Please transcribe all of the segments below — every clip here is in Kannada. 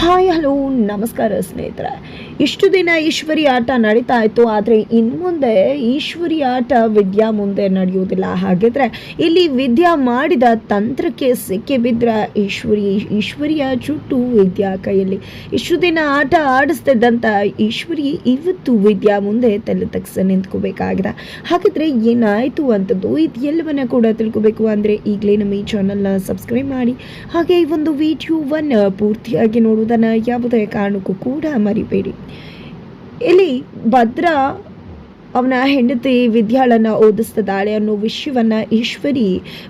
ಹಾಯ್, ಹಲೋ, ನಮಸ್ಕಾರ ಸ್ನೇಹಿತರೆ. ಇಷ್ಟು ದಿನ ಈಶ್ವರಿ ಆಟ ನಡೀತಾ ಇತ್ತು, ಆದರೆ ಇನ್ನು ಮುಂದೆ ಈಶ್ವರಿ ಆಟ ವಿದ್ಯಾ ಮುಂದೆ ನಡೆಯುವುದಿಲ್ಲ. ಹಾಗಿದ್ರೆ ಇಲ್ಲಿ ವಿದ್ಯಾ ಮಾಡಿದ ತಂತ್ರಕ್ಕೆ ಸಿಕ್ಕಿ ಬಿದ್ದರೆ ಈಶ್ವರಿ, ಈಶ್ವರಿಯ ಚುಟ್ಟು ವಿದ್ಯಾ ಕೈಯಲ್ಲಿ. ಇಷ್ಟು ದಿನ ಆಟ ಆಡಿಸ್ತಿದ್ದಂಥ ಈಶ್ವರಿ ಇವತ್ತು ವಿದ್ಯಾ ಮುಂದೆ ತಲೆ ತಗ್ಸ ನಿಂತ್ಕೋಬೇಕಾಗಿದೆ. ಹಾಗಿದ್ರೆ ಏನಾಯಿತು ಅಂತದ್ದು ಇದು ಎಲ್ಲವನ್ನ ಕೂಡ ತಿಳ್ಕೋಬೇಕು ಅಂದರೆ ಈಗಲೇ ನಮ್ಮ ಈ ಚಾನಲ್ನ ಸಬ್ಸ್ಕ್ರೈಬ್ ಮಾಡಿ. ಹಾಗೆ ಈ ಒಂದು ವಿಡಿಯೋವನ್ನು ಪೂರ್ತಿಯಾಗಿ ನೋಡುವುದನ್ನು ಯಾವುದೇ ಕಾರಣಕ್ಕೂ ಕೂಡ ಮರಿಬೇಡಿ. ಇಲ್ಲಿ ಭದ್ರಾ ಅವನ ಹೆಂಡತಿ ವಿದ್ಯಾಳನ್ನು ಓದಿಸ್ತದಾಳೆ ಅನ್ನೋ ವಿಷಯವನ್ನ ಈಶ್ವರಿ,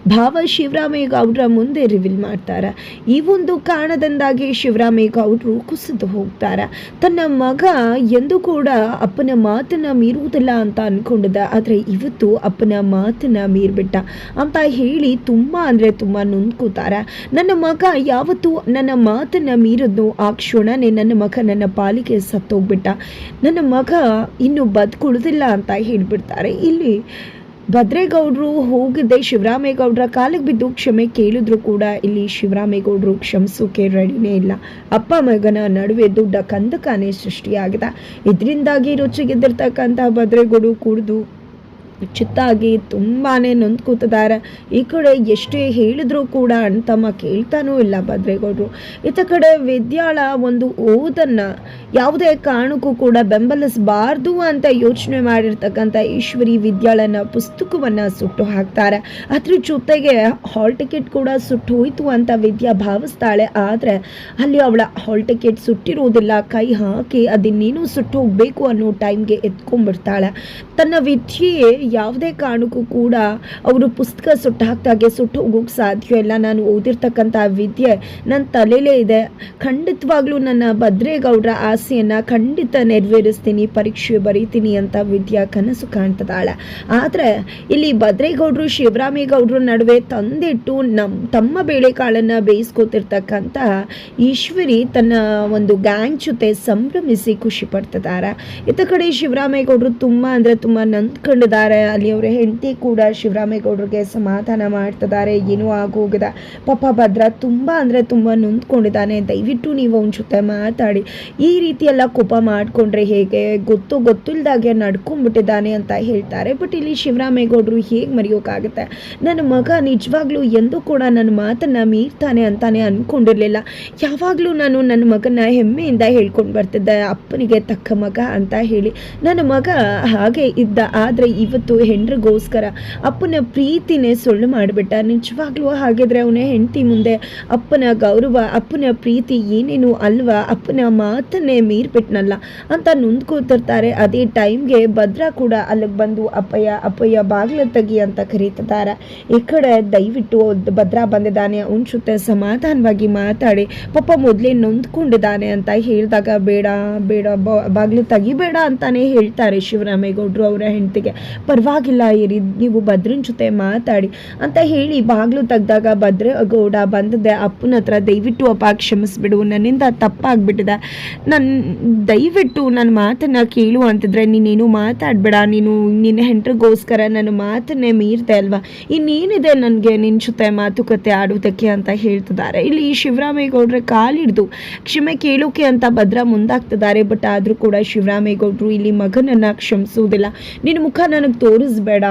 ಭಾವ ಶಿವರಾಮೇಗೌಡರ ಮುಂದೆ ರಿವೀಲ್ ಮಾಡ್ತಾರೆ. ಈ ಒಂದು ಕಾರಣದಿಂದಾಗಿ ಶಿವರಾಮೇಗೌಡರು ಕುಸಿದು ಹೋಗ್ತಾರೆ. ತನ್ನ ಮಗ ಎಂದು ಕೂಡ ಅಪ್ಪನ ಮಾತನ್ನ ಮೀರುವುದಿಲ್ಲ ಅಂತ ಅನ್ಕೊಂಡಿದ್ದ. ಆದರೆ ಇವತ್ತು ಅಪ್ಪನ ಮಾತನ್ನ ಮೀರಿಬಿಟ್ಟ ಅಂತ ಹೇಳಿ ತುಂಬ ಅಂದರೆ ತುಂಬ ನೊಂದ್ಕೋತಾರೆ ನನ್ನ ಮಗ ಯಾವತ್ತು ನನ್ನ ಮಾತನ್ನ ಮೀರಿದ್ನೋ ಆ ಕ್ಷಣನೇ ನನ್ನ ಮಗ ನನ್ನ ಪಾಲಿಗೆ ಸತ್ತೋಗ್ಬಿಟ್ಟ. ನನ್ನ ಮಗ ಇನ್ನು ಬದುಕುಳಿದಿಲ್ಲ ಅಂತ ಹೇಳ್ಬಿಡ್ತಾರೆ. ಇಲ್ಲಿ ಭದ್ರೇಗೌಡರು ಹೋಗಿದ್ದೆ ಶಿವರಾಮೇಗೌಡರ ಕಾಲಿಗೆ ಬಿದ್ದು ಕ್ಷಮೆ ಕೇಳಿದ್ರು ಕೂಡ ಇಲ್ಲಿ ಶಿವರಾಮೇಗೌಡರು ಕ್ಷಮಿಸೋಕೆ ರೆಡಿನೇ ಇಲ್ಲ. ಅಪ್ಪ ಮಗನ ನಡುವೆ ದೊಡ್ಡ ಕಂದಕಾನೆ ಸೃಷ್ಟಿಯಾಗಿದೆ. ಇದರಿಂದಾಗಿ ರುಚಿಗೆದ್ದಿರ್ತಕ್ಕಂಥ ಭದ್ರೇಗೌಡರು ಕುಡಿದು ಚಿತ್ತಾಗಿ ತುಂಬಾನೇ ನೊಂದ್ಕೂತಿದ್ದಾರೆ ಈ ಕಡೆ ಎಷ್ಟೇ ಹೇಳಿದ್ರು ಕೂಡ ಅಣ್ತಮ್ಮ ಕೇಳ್ತಾನೂ ಇಲ್ಲ ಭದ್ರೇಗೌಡರು. ಈತ ಕಡೆ ವಿದ್ಯಾಳ ಒಂದು ಓದನ್ನ ಯಾವುದೇ ಕಾರಣಕ್ಕೂ ಕೂಡ ಬೆಂಬಲಿಸಬಾರ್ದು ಅಂತ ಯೋಚನೆ ಮಾಡಿರ್ತಕ್ಕಂಥ ಈಶ್ವರಿ ವಿದ್ಯಾಳನ ಪುಸ್ತಕವನ್ನ ಸುಟ್ಟು ಹಾಕ್ತಾರೆ. ಅದ್ರ ಜೊತೆಗೆ ಹಾಲ್ ಟಿಕೆಟ್ ಕೂಡ ಸುಟ್ಟು ಹೋಯ್ತು ಅಂತ ವಿದ್ಯಾ ಭಾವಿಸ್ತಾಳೆ. ಆದರೆ ಅಲ್ಲಿ ಅವಳ ಹಾಲ್ ಟಿಕೆಟ್ ಸುಟ್ಟಿರೋದಿಲ್ಲ. ಕೈ ಹಾಕಿ ಅದಿನ್ನೇನು ಸುಟ್ಟು ಹೋಗ್ಬೇಕು ಅನ್ನೋ ಟೈಮ್ಗೆ ಎತ್ಕೊಂಡ್ಬಿಡ್ತಾಳೆ. ತನ್ನ ವಿದ್ಯೆ ಯಾವುದೇ ಕಾರಣಕ್ಕೂ ಕೂಡ ಅವರು ಪುಸ್ತಕ ಸುಟ್ಟು ಹಾಕ್ದಾಗೆ ಸುಟ್ಟು ಹೋಗೋಕೆ ಸಾಧ್ಯ ಇಲ್ಲ. ನಾನು ಓದಿರ್ತಕ್ಕಂಥ ವಿದ್ಯೆ ನನ್ನ ತಲೆಯಲ್ಲೇ ಇದೆ. ಖಂಡಿತವಾಗ್ಲೂ ನನ್ನ ಭದ್ರೇಗೌಡರ ಆಸೆಯನ್ನು ಖಂಡಿತ ನೆರವೇರಿಸ್ತೀನಿ ಪರೀಕ್ಷೆ ಬರೀತೀನಿ ಅಂತ ವಿದ್ಯಾ ಕನಸು ಕಾಣ್ತದಾಳೆ. ಆದರೆ ಇಲ್ಲಿ ಭದ್ರೇಗೌಡರು, ಶಿವರಾಮೇಗೌಡರು ನಡುವೆ ತಂದಿಟ್ಟು ನಮ್ಮ ತಮ್ಮ ಬೇಳೆಕಾಳನ್ನು ಬೇಯಿಸ್ಕೊತಿರ್ತಕ್ಕಂಥ ಈಶ್ವರಿ ತನ್ನ ಒಂದು ಗ್ಯಾಂಗ್ ಜೊತೆ ಸಂಭ್ರಮಿಸಿ ಖುಷಿ ಪಡ್ತಿದ್ದಾರೆ ಇತ್ತ ಕಡೆ ಶಿವರಾಮೇಗೌಡರು ತುಂಬ ಅಂದರೆ ತುಂಬ ನೊಂದ್ಕೊಂಡಿದ್ದಾರೆ. ಅಲ್ಲಿ ಅವರ ಹೆಂಡತಿ ಕೂಡ ಶಿವರಾಮೇಗೌಡರಿಗೆ ಸಮಾಧಾನ ಮಾಡ್ತಿದ್ದಾರೆ. ಏನೂ ಆಗೋಗಿದೆ ಪಾಪ ಭದ್ರ ತುಂಬ ಅಂದರೆ ತುಂಬ ನೊಂದ್ಕೊಂಡಿದ್ದಾನೆ ದಯವಿಟ್ಟು ನೀವು ಅವನ ಜೊತೆ ಮಾತಾಡಿ. ಈ ರೀತಿಯೆಲ್ಲ ಕೋಪ ಮಾಡಿಕೊಂಡ್ರೆ ಹೇಗೆ? ಗೊತ್ತು ಗೊತ್ತಿಲ್ಲದಾಗೆ ನಡ್ಕೊಂಡ್ಬಿಟ್ಟಿದ್ದಾನೆ ಅಂತ ಹೇಳ್ತಾರೆ. ಬಟ್ ಇಲ್ಲಿ ಶಿವರಾಮೇಗೌಡರು ಹೇಗೆ ಮರೆಯೋಕ್ಕಾಗುತ್ತೆ ನನ್ನ ಮಗ ನಿಜವಾಗ್ಲೂ ಎಂದೂ ಕೂಡ ನನ್ನ ಮಾತನ್ನು ಮೀರ್ತಾನೆ ಅಂತಾನೆ ಅಂದ್ಕೊಂಡಿರಲಿಲ್ಲ ಯಾವಾಗಲೂ ನಾನು ನನ್ನ ಮಗನ ಹೆಮ್ಮೆಯಿಂದ ಹೇಳ್ಕೊಂಡು ಬರ್ತಿದ್ದೆ. ಅಪ್ಪನಿಗೆ ತಕ್ಕ ಮಗ ಅಂತ ಹೇಳಿ. ನನ್ನ ಮಗ ಹಾಗೆ ಇದ್ದ. ಆದರೆ ಇವತ್ತು ಹೆಂಡ್ರಿಗೋಸ್ಕರ ಅಪ್ಪನ ಪ್ರೀತಿನೇ ಸುಳ್ಳು ಮಾಡಿಬಿಟ್ಟ. ನಿಜವಾಗ್ಲೂ ಹಾಗಿದ್ರೆ ಅವನ ಹೆಂಡತಿ ಮುಂದೆ ಅಪ್ಪನ ಗೌರವ, ಅಪ್ಪನ ಪ್ರೀತಿ ಏನೇನು ಅಲ್ವಾ? ಅಪ್ಪನ ಮಾತನ್ನೇ ಮೀರ್ಬಿಟ್ನಲ್ಲ ಅಂತ ನೊಂದ್ಕೋತಿರ್ತಾರೆ. ಅದೇ ಟೈಮ್ಗೆ ಭದ್ರಾ ಕೂಡ ಅಲ್ಲಿಗೆ ಬಂದು, ಅಪ್ಪಯ್ಯ ಅಪ್ಪಯ್ಯ, ಬಾಗಿಲ ತಗಿ ಅಂತ ಕರೀತಿದ್ದಾರೆ. ಈ ಕಡೆ ದಯವಿಟ್ಟು ಭದ್ರಾ ಬಂದಿದ್ದಾನೆ. ಅವನ ಜೊತೆ ಸಮಾಧಾನವಾಗಿ ಮಾತಾಡಿ ಪಾಪ ಮೊದಲೇ ನೊಂದ್ಕೊಂಡಿದ್ದಾನೆ ಅಂತ ಹೇಳಿದಾಗ, ಬೇಡ ಬೇಡ ಬಾಗಿಲು ತಗಿಬೇಡ ಅಂತಾನೆ ಹೇಳ್ತಾರೆ ಶಿವರಾಮೇಗೌಡರು ಅವರ ಹೆಂಡತಿಗೆ. ಪರವಾಗಿಲ್ಲ, ಇರಿ, ನೀವು ಭದ್ರನ ಜೊತೆ ಮಾತಾಡಿ ಅಂತ ಹೇಳಿ ಬಾಗಿಲು ತೆಗ್ದಾಗ ಭದ್ರಗೌಡ ಬಂದದೆ, ಅಪ್ಪನ ಹತ್ರ ದಯವಿಟ್ಟು ಅಪ್ಪ ಕ್ಷಮಿಸ್ಬಿಡು, ನನ್ನಿಂದ ತಪ್ಪಾಗ್ಬಿಟ್ಟಿದೆ. ನನ್ನ ದಯವಿಟ್ಟು ನನ್ನ ಮಾತನ್ನು ಕೇಳು ಅಂತಿದ್ರೆ ನೀನೇನು ಮಾತಾಡಬೇಡ, ನೀನು ನಿನ್ನ ಹೆಂಡ್ರಿಗೋಸ್ಕರ ನನ್ನ ಮಾತನ್ನೇ ಮೀರ್ದೆ ಅಲ್ವಾ? ಇನ್ನೇನಿದೆ ನನಗೆ ನಿನ್ನ ಜೊತೆ ಮಾತುಕತೆ ಆಡೋದಕ್ಕೆ ಅಂತ ಹೇಳ್ತಿದ್ದಾರೆ. ಇಲ್ಲಿ ಶಿವರಾಮೇಗೌಡ್ರೆ ಕಾಲಿಡ್ದು ಕ್ಷಮೆ ಕೇಳೋಕೆ ಅಂತ ಭದ್ರ ಮುಂದಾಗ್ತಿದ್ದಾರೆ, ಬಟ್ ಆದರೂ ಕೂಡ ಶಿವರಾಮೇಗೌಡರು ಇಲ್ಲಿ ಮಗನನ್ನು ಕ್ಷಮಿಸುವುದಿಲ್ಲ. ನಿನ್ನ ಮುಖ ನನಗೆ ತೋರಿಸ್ಬೇಡ.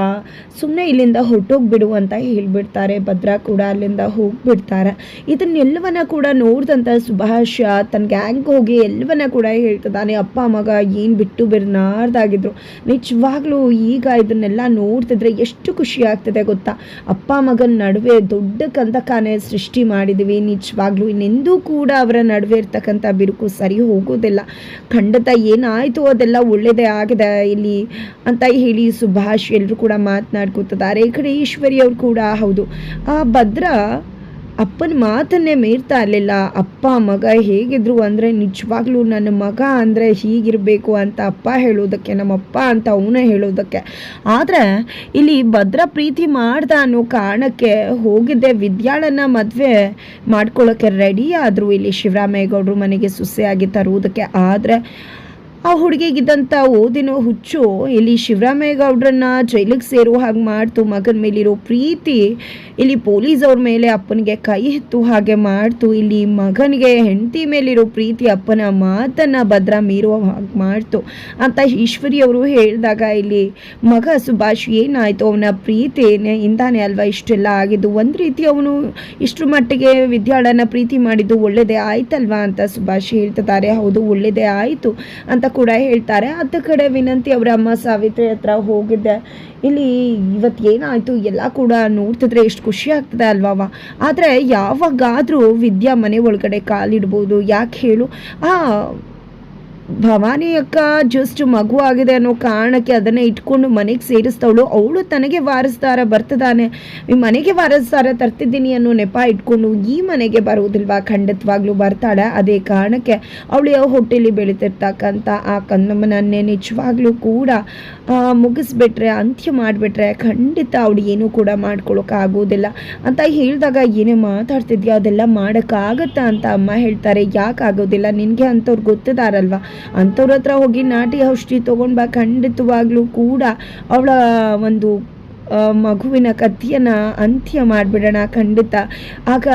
ಸುಮ್ಮನೆ ಇಲ್ಲಿಂದ ಹೊರಟೋಗ್ಬಿಡು ಅಂತ ಹೇಳಿಬಿಡ್ತಾರೆ. ಭದ್ರಾ ಕೂಡ ಅಲ್ಲಿಂದ ಹೋಗ್ಬಿಡ್ತಾರೆ. ಇದನ್ನೆಲ್ಲವನ್ನ ಕೂಡ ನೋಡಿದಂಥ ಸುಭಾಷ ತನ್ನ ಗ್ಯಾಂಗ್ ಹೋಗಿ ಎಲ್ಲವನ್ನ ಕೂಡ ಹೇಳ್ತಿದ್ದಾನೆ. ಅಪ್ಪ, ಮಗ ಏನು ಬಿಟ್ಟು ಬಿರ್ನಾರ್ದಾಗಿದ್ರು ನಿಜವಾಗ್ಲೂ ಈಗ ಇದನ್ನೆಲ್ಲ ನೋಡ್ತಿದ್ರೆ ಎಷ್ಟು ಖುಷಿ ಆಗ್ತದೆ ಗೊತ್ತಾ? ಅಪ್ಪ, ಮಗನ ನಡುವೆ ದೊಡ್ಡ ಕಂದಕಾನೆ ಸೃಷ್ಟಿ ಮಾಡಿದ್ವಿ. ನಿಜವಾಗ್ಲೂ ಇನ್ನೆಂದೂ ಕೂಡ ಅವರ ನಡುವೆ ಇರ್ತಕ್ಕಂಥ ಬಿರುಕು ಸರಿ ಹೋಗೋದಿಲ್ಲ. ಖಂಡಿತ ಏನಾಯಿತು ಅದೆಲ್ಲ ಒಳ್ಳೆಯದೇ ಆಗಿದೆ ಇಲ್ಲಿ ಅಂತ ಹೇಳಿ ಸುಭಾಷ್ ಎಲ್ಲರೂ ಕೂಡ ಮಾತನಾಡ್ಕೊತಿದ್ದಾರೆ ಈ ಕಡೆ ಈಶ್ವರಿ ಅವ್ರು ಕೂಡ ಹೌದು. ಆ ಭದ್ರ ಅಪ್ಪನ ಮಾತನ್ನೇ ಮೀರ್ತಾ ಇರಲಿಲ್ಲ. ಅಪ್ಪ, ಮಗ ಹೇಗಿದ್ರು ಅಂದರೆ ನಿಜವಾಗ್ಲೂ ನನ್ನ ಮಗ ಅಂದರೆ ಹೀಗಿರಬೇಕು ಅಂತ ಅಪ್ಪ ಹೇಳೋದಕ್ಕೆ, ನಮ್ಮಪ್ಪ ಅಂತ ಅವನೇ ಹೇಳೋದಕ್ಕೆ. ಆದರೆ ಇಲ್ಲಿ ಭದ್ರ ಪ್ರೀತಿ ಮಾಡ್ದ ಅನ್ನೋ ಕಾರಣಕ್ಕೆ ಹೋಗಿದ್ದೆ. ವಿದ್ಯಾಳನ್ನ ಮದುವೆ ಮಾಡ್ಕೊಳ್ಳೋಕ್ಕೆ ರೆಡಿ ಆದರು ಇಲ್ಲಿ ಶಿವರಾಮೇಗೌಡರು ಮನೆಗೆ ಸುಸೆಯಾಗಿ ತರುವುದಕ್ಕೆ. ಆದರೆ ಆ ಹುಡುಗಿಗಿದ್ದಂಥ ಓದಿನ ಹುಚ್ಚು. ಇಲ್ಲಿ ಶಿವರಾಮೇಗೌಡ್ರನ್ನ ಜೈಲಿಗೆ ಸೇರುವ ಹಾಗೆ ಮಾಡ್ತು. ಮಗನ ಮೇಲಿರೋ ಪ್ರೀತಿ ಇಲ್ಲಿ ಪೊಲೀಸ್ ಅವ್ರ ಮೇಲೆ ಅಪ್ಪನಿಗೆ ಕೈ ಎತ್ತು ಹಾಗೆ ಮಾಡ್ತು. ಇಲ್ಲಿ ಮಗನಿಗೆ ಹೆಂಡತಿ ಮೇಲಿರೋ ಪ್ರೀತಿ ಅಪ್ಪನ ಮಾತನ್ನು ಭದ್ರ ಮೀರುವ ಹಾಗೆ ಮಾಡ್ತು. ಅಂತ ಈಶ್ವರಿ ಅವರು ಹೇಳಿದಾಗ ಇಲ್ಲಿ ಮಗ ಸುಭಾಷ್ ಏನಾಯ್ತು? ಅವನ ಪ್ರೀತಿ ಇಂದಾನೆ ಅಲ್ವಾ ಇಷ್ಟೆಲ್ಲ ಆಗಿದ್ದು? ಒಂದು ರೀತಿ ಅವನು ಇಷ್ಟರ ಮಟ್ಟಿಗೆ ವಿದ್ಯಾಳನ್ನ ಪ್ರೀತಿ ಮಾಡಿದ್ದು ಒಳ್ಳೆಯದೇ ಆಯ್ತಲ್ವಾ ಅಂತ ಸುಭಾಷ್ ಹೇಳ್ತಿದ್ದಾರೆ. ಹೌದು ಒಳ್ಳೆಯದೇ ಆಯಿತು ಅಂತ ಕೂಡ ಹೇಳ್ತಾರೆ. ಅತ್ತ ಕಡೆ ವಿನಂತಿ ಅವರ ಅಮ್ಮ ಸಾವಿತ್ರಿ ಹತ್ರ ಹೋಗಿದ್ದೆ ಇಲ್ಲಿ ಇವತ್ತು ಏನಾಯಿತು? ಎಲ್ಲ ಕೂಡ ನೋಡ್ತಿದ್ರೆ ಎಷ್ಟು ಖುಷಿ ಆಗ್ತದೆ ಅಲ್ವಾವ ಆದರೆ ಯಾವಾಗಾದರೂ ವಿದ್ಯಾ ಮನೆ ಒಳಗಡೆ ಕಾಲಿಡ್ಬೋದು. ಯಾಕೆ ಹೇಳು? ಆ ಭವಾನಿ ಅಕ್ಕ ಜಸ್ಟ್ ಮಗು ಆಗಿದೆ ಅನ್ನೋ ಕಾರಣಕ್ಕೆ ಅದನ್ನ ಇಟ್ಕೊಂಡು ಮನೆಗೆ ಸೇರಿಸ್ತವಳು. ಅವಳು ತನಗೆ ವಾರಸ್ದಾರ, ಬರ್ತದಾನೆ. ಈ ಮನೆಗೆ ವಾರಸ್ದಾರ ತರ್ತಿದ್ದೀನಿ ಅನ್ನೋ ನೆಪ ಇಟ್ಕೊಂಡು ಈ ಮನೆಗೆ ಬರುವುದಿಲ್ವಾ? ಖಂಡಿತವಾಗ್ಲೂ ಬರ್ತಾಳೆ. ಅದೇ ಕಾರಣಕ್ಕೆ ಅವಳು ಹೊಟ್ಟೆಲಿ ಬೆಳೀತಿರ್ತಕ್ಕಂಥ ಆ ಕಂದಮ್ಮನನ್ನೇ ನಿಜವಾಗ್ಲೂ ಕೂಡ ಮುಗಿಸ್ಬಿಟ್ರೆ, ಅಂತ್ಯ ಮಾಡಿಬಿಟ್ರೆ ಖಂಡಿತ ಅವಳು ಏನೂ ಕೂಡ ಮಾಡ್ಕೊಳಕ್ಕಾಗೋದಿಲ್ಲ ಅಂತ ಹೇಳಿದಾಗ ಏನೇ ಮಾತಾಡ್ತಿದ್ಯಾ? ಅದೆಲ್ಲ ಮಾಡೋಕ್ಕಾಗತ್ತಾ ಅಂತ ಅಮ್ಮ ಹೇಳ್ತಾರೆ. ಯಾಕಾಗೋದಿಲ್ಲ ನಿನಗೆ ಅಂಥವ್ರು ಗೊತ್ತಿದಾರಲ್ವಾ? ಅಂಥವ್ರ ಹತ್ರ ಹೋಗಿ ನಾಟಿ ಔಷಧಿ ತೊಗೊಂಡು ಖಂಡಿತವಾಗ್ಲೂ ಕೂಡ ಅವಳ ಒಂದು ಮಗುವಿನ ಕತ್ತಿಯನ್ನು ಅಂತ್ಯ ಮಾಡಿಬಿಡೋಣ ಖಂಡಿತ. ಆಗ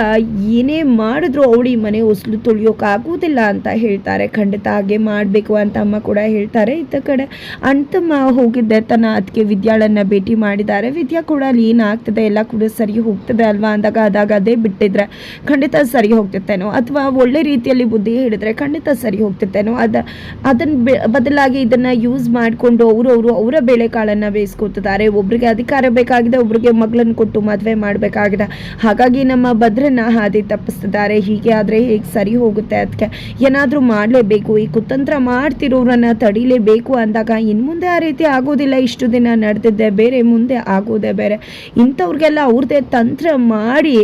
ಏನೇ ಮಾಡಿದ್ರು ಅವಳು ಈ ಮನೆ ಉಸಲು ತುಳಿಯೋಕ್ಕಾಗೋದಿಲ್ಲ ಅಂತ ಹೇಳ್ತಾರೆ. ಖಂಡಿತ ಹಾಗೆ ಮಾಡಬೇಕು ಅಂತ ಅಮ್ಮ ಕೂಡ ಹೇಳ್ತಾರೆ. ಇತ್ತ ಕಡೆ ಅಂತಮ್ಮ ಹೋಗಿದ್ದೆ ತನ್ನ ಅದಕ್ಕೆ ವಿದ್ಯಾಳನ್ನು ಭೇಟಿ ಮಾಡಿದ್ದಾರೆ. ವಿದ್ಯಾ ಕೂಡ ಅಲ್ಲಿ ಏನಾಗ್ತದೆ? ಎಲ್ಲ ಕೂಡ ಸರಿ ಹೋಗ್ತದೆ ಅಲ್ವಾ? ಅಂದಾಗ ಅದಾಗ ಅದೇ ಬಿಟ್ಟಿದ್ರೆ ಖಂಡಿತ ಸರಿ ಹೋಗ್ತಿತ್ತೇನೋ? ಅಥವಾ ಒಳ್ಳೆ ರೀತಿಯಲ್ಲಿ ಬುದ್ಧಿ ಹೇಳಿದರೆ ಖಂಡಿತ ಸರಿ ಹೋಗ್ತಿತ್ತೇನೋ? ಅದ ಅದನ್ನು ಬದಲಾಗಿ ಇದನ್ನು ಯೂಸ್ ಮಾಡಿಕೊಂಡು ಅವರು ಅವರು ಅವರ ಬೇಳೆಕಾಳನ್ನು ಬೇಯಿಸ್ಕೊತಿದ್ದಾರೆ. ಒಬ್ಬರಿಗೆ ಅಧಿಕಾರ ಬೇಕಾಗಿದೆ, ಒಬ್ರಿಗೆ ಮಗಳನ್ನ ಕೊಟ್ಟು ಮದುವೆ ಮಾಡಬೇಕಾಗಿದೆ. ಹಾಗಾಗಿ ನಮ್ಮ ಭದ್ರನ ಹಾದಿ ತಪ್ಪಿಸ್ತಿದ್ದಾರೆ. ಹೀಗೆ ಆದರೆ ಹೇಗೆ ಸರಿ ಹೋಗುತ್ತೆ ಅದಕ್ಕೆ ಏನಾದರೂ ಮಾಡಲೇಬೇಕು. ಈ ಕುತಂತ್ರ ಮಾಡ್ತಿರೋರನ್ನ ತಡಿಲೇಬೇಕು ಅಂದಾಗ ಇನ್ನು ಮುಂದೆ ಆ ರೀತಿ ಆಗೋದಿಲ್ಲ. ಇಷ್ಟು ದಿನ ನಡೆದಿದ್ದೆ, ಬೇರೆ ಮುಂದೆ ಆಗೋದೇ ಬೇರೆ. ಇಂಥವ್ರಿಗೆಲ್ಲ ಅವ್ರದ್ದೇ ತಂತ್ರ ಮಾಡಿ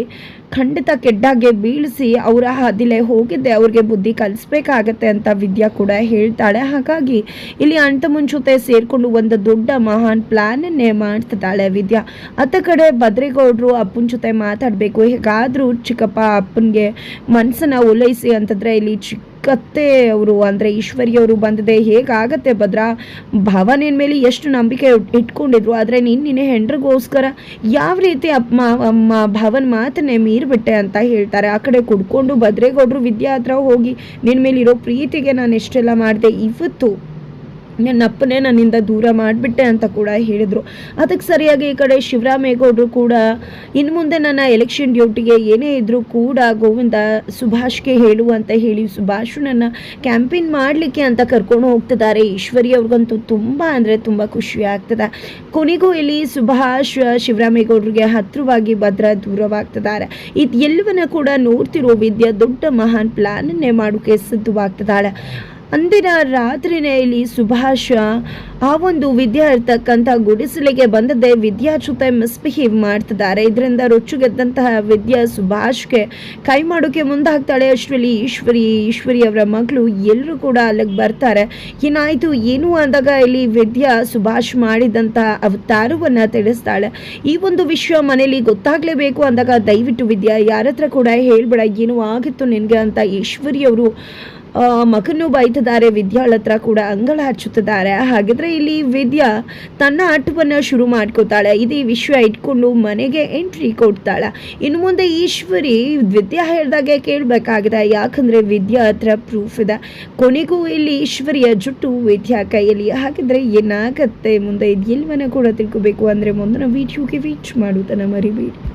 ಖಂಡಿತ ಕೆಡ್ಡಾಗೆ ಬೀಳಿಸಿ ಅವರ ಹಾದಿಲೆ ಹೋಗಿದ್ದೆ ಅವ್ರಿಗೆ ಬುದ್ಧಿ ಕಲಿಸ್ಬೇಕಾಗತ್ತೆ ಅಂತ ವಿದ್ಯಾ ಕೂಡ ಹೇಳ್ತಾಳೆ. ಹಾಗಾಗಿ ಇಲ್ಲಿ ಅಂಟ ಮುಂಚೂತೆ ಸೇರಿಕೊಂಡು ಒಂದು ದೊಡ್ಡ ಮಹಾನ್ ಪ್ಲ್ಯಾನನ್ನೇ ಮಾಡ್ತಿದ್ದಾಳೆ ವಿದ್ಯಾ. ಅತ್ತ ಕಡೆ ಭದ್ರೇಗೌಡರು ಅಪ್ಪನ ಜೊತೆ ಮಾತಾಡಬೇಕು, ಹೇಗಾದರೂ ಚಿಕ್ಕಪ್ಪ ಅಪ್ಪನಿಗೆ ಮನಸ್ಸನ್ನು ಓಲೈಸಿ ಅಂತಂದರೆ ಇಲ್ಲಿ ಚಿಕ್ಕತ್ತೆ ಅವರು, ಅಂದರೆ ಈಶ್ವರಿಯವರು ಬಂದಿದೆ. ಹೇಗಾಗತ್ತೆ ಭದ್ರ? ಭಾವನೆಯ ಮೇಲೆ ಎಷ್ಟು ನಂಬಿಕೆ ಇಟ್ಕೊಂಡಿದ್ರು. ಆದರೆ ನೀನು ನಿನ್ನೆ ಹೆಂಡ್ರಿಗೋಸ್ಕರ ಯಾವ ರೀತಿ ಭಾವನ್ ಮಾತನ್ನೇ ಮೀರ್ಬಿಟ್ಟೆ ಅಂತ ಹೇಳ್ತಾರೆ. ಆ ಕಡೆ ಕುಡ್ಕೊಂಡು ಭದ್ರೇಗೌಡರು ವಿದ್ಯಾ ಹತ್ರ ಹೋಗಿ ನಿನ್ನ ಮೇಲೆ ಇರೋ ಪ್ರೀತಿಗೆ ನಾನು ಎಷ್ಟೆಲ್ಲ ಮಾಡಿದೆ. ಇವತ್ತು ನನ್ನ ಅಪ್ಪನೇ ನನ್ನಿಂದ ದೂರ ಮಾಡಿಬಿಟ್ಟೆ ಅಂತ ಕೂಡ ಹೇಳಿದರು. ಅದಕ್ಕೆ ಸರಿಯಾಗಿ ಈ ಕಡೆ ಶಿವರಾಮೇಗೌಡರು ಕೂಡ ಇನ್ನು ಮುಂದೆ ನನ್ನ ಎಲೆಕ್ಷನ್ ಡ್ಯೂಟಿಗೆ ಏನೇ ಇದ್ದರೂ ಕೂಡ ಗೋವಿಂದ ಸುಭಾಷ್ಗೆ ಹೇಳು ಅಂತ ಹೇಳಿ ಸುಭಾಷ್ ನನ್ನ ಕ್ಯಾಂಪೇನ್ ಮಾಡಲಿಕ್ಕೆ ಅಂತ ಕರ್ಕೊಂಡು ಹೋಗ್ತಿದ್ದಾರೆ. ಈಶ್ವರಿ ಅವ್ರಿಗಂತೂ ತುಂಬ ಅಂದರೆ ತುಂಬ ಖುಷಿ ಆಗ್ತದೆ. ಕೊನೆಗೂ ಇಲ್ಲಿ ಸುಭಾಷ್ ಶಿವರಾಮೇಗೌಡರಿಗೆ ಹತ್ತಿರವಾಗಿ ಭದ್ರ ದೂರವಾಗ್ತಿದ್ದಾರೆ. ಇದು ಎಲ್ಲವನ್ನ ಕೂಡ ನೋಡ್ತಿರೋ ವಿದ್ಯಾ ದೊಡ್ಡ ಮಹಾನ್ ಪ್ಲಾನನ್ನೇ ಮಾಡೋಕ್ಕೆ ಸಿದ್ಧವಾಗ್ತಿದ್ದಾಳೆ. ಅಂದಿನ ರಾತ್ರಿನೇ ಇಲ್ಲಿ ಸುಭಾಷ, ಆ ಒಂದು ವಿದ್ಯಾ ಇರ್ತಕ್ಕಂಥ ಗುಡಿಸಲಿಗೆ ಬಂದದ್ದೇ ವಿದ್ಯಾ ಜೊತೆ ಮಿಸ್ಬಿಹೇವ್ ಮಾಡ್ತಿದ್ದಾರೆ. ಇದರಿಂದ ರೊಚ್ಚುಗೆದ್ದಂತಹ ವಿದ್ಯಾ ಸುಭಾಷ್ಗೆ ಕೈ ಮಾಡೋಕ್ಕೆ ಮುಂದಾಗ್ತಾಳೆ ಅಷ್ಟರಲ್ಲಿ ಈಶ್ವರಿ ಈಶ್ವರಿ ಅವರ ಮಗಳು ಎಲ್ಲರೂ ಕೂಡ ಅಲ್ಲಿಗೆ ಬರ್ತಾರೆ. ಏನಾಯಿತು ಏನು ಅಂದಾಗ ಇಲ್ಲಿ ವಿದ್ಯಾ ಸುಭಾಷ್ ಮಾಡಿದಂತಹ ಅವತಾರವನ್ನು ತಿಳಿಸ್ತಾಳೆ. ಈ ಒಂದು ವಿಷಯ ಮನೇಲಿ ಗೊತ್ತಾಗಲೇಬೇಕು ಅಂದಾಗ ದಯವಿಟ್ಟು ವಿದ್ಯಾ ಯಾರ ಹತ್ರ ಕೂಡ ಹೇಳ್ಬೇಡ, ಏನು ಆಗಿತ್ತು ನಿನಗೆ ಅಂತ ಈಶ್ವರಿ ಮಗನ್ನು ಬೈತಿದ್ದಾರೆ ವಿದ್ಯಾಳ ಹತ್ರ ಕೂಡ ಅಂಗಳ ಹಚ್ಚುತ್ತಿದ್ದಾರೆ. ಹಾಗಿದ್ರೆ ಇಲ್ಲಿ ವಿದ್ಯಾ ತನ್ನ ಆಟವನ್ನು ಶುರು ಮಾಡ್ಕೋತಾಳೆ. ಇದೇ ವಿಷಯ ಇಟ್ಕೊಂಡು ಮನೆಗೆ ಎಂಟ್ರಿ ಕೊಡ್ತಾಳೆ. ಇನ್ನು ಮುಂದೆ ಈಶ್ವರಿ ವಿದ್ಯಾ ಹೇಳಿದಾಗೆ ಕೇಳಬೇಕಾಗಿದೆ. ಯಾಕಂದ್ರೆ ವಿದ್ಯಾ ಹತ್ರ ಪ್ರೂಫ್ ಇದೆ. ಕೊನೆಗೂ ಇಲ್ಲಿ ಈಶ್ವರಿಯ ಜುಟ್ಟು ವಿದ್ಯಾ ಕೈಯಲ್ಲಿ. ಹಾಗಿದ್ರೆ ಏನಾಗತ್ತೆ ಮುಂದೆ? ಇದು ಎಲ್ಲವನ್ನ ಕೂಡ ತಿಳ್ಕೊಬೇಕು. ಅಂದ್ರೆ ಮುಂದಿನ ವಿಡಿಯೋಗೆ ವೀಚ್ ಮಾಡುತ್ತಾನೆ ಮರಿಬೇಡಿ.